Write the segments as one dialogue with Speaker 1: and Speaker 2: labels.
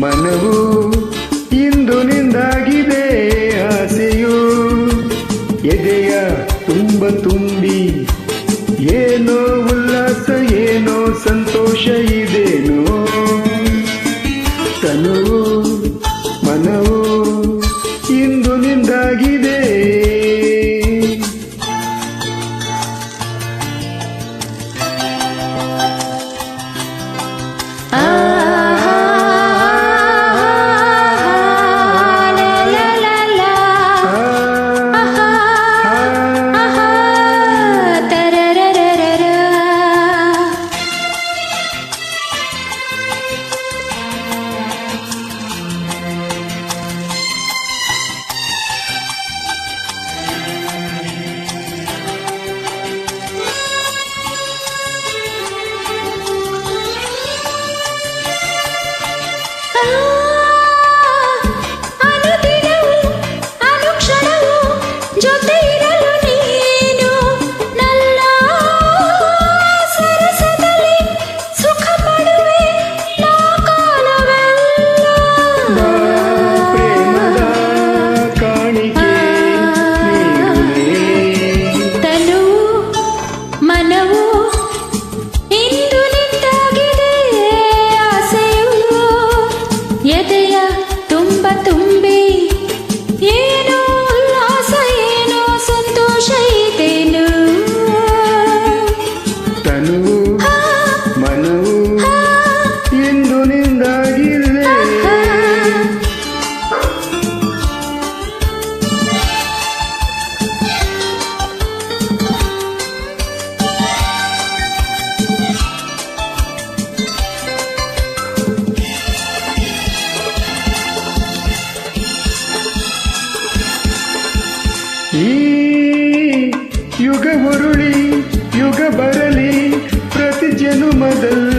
Speaker 1: ಮನವು ಇಂದು ನಿಂದಾಗಿ Ah! ಒಂದಾಗಿರಲೇ ಈ ಯುಗ ಉರುಳಿ ಯುಗ ಬರಲಿ ಪ್ರತಿ ಜನುಮದಲ್ಲಿ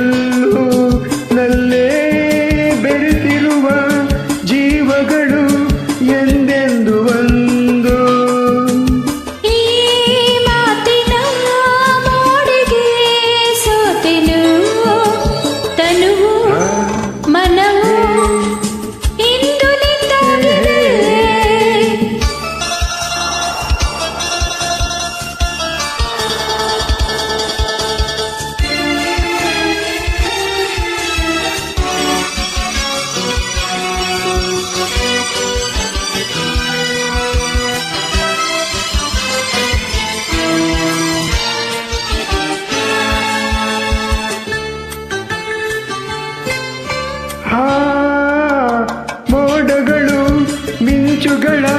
Speaker 1: ಮಗಳ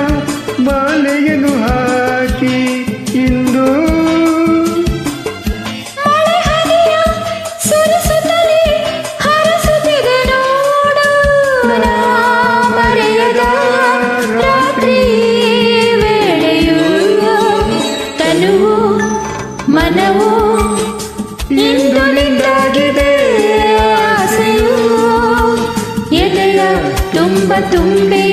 Speaker 1: ಮಾಲೆಯನ್ನು ಹಾಕಿ ಇಂದು
Speaker 2: ಮನವು ಇಂದು ನಿಂದಾಗಿದೆ ಆಸೆಯು ಎದೆಯ ತುಂಬ ತುಂಬೆ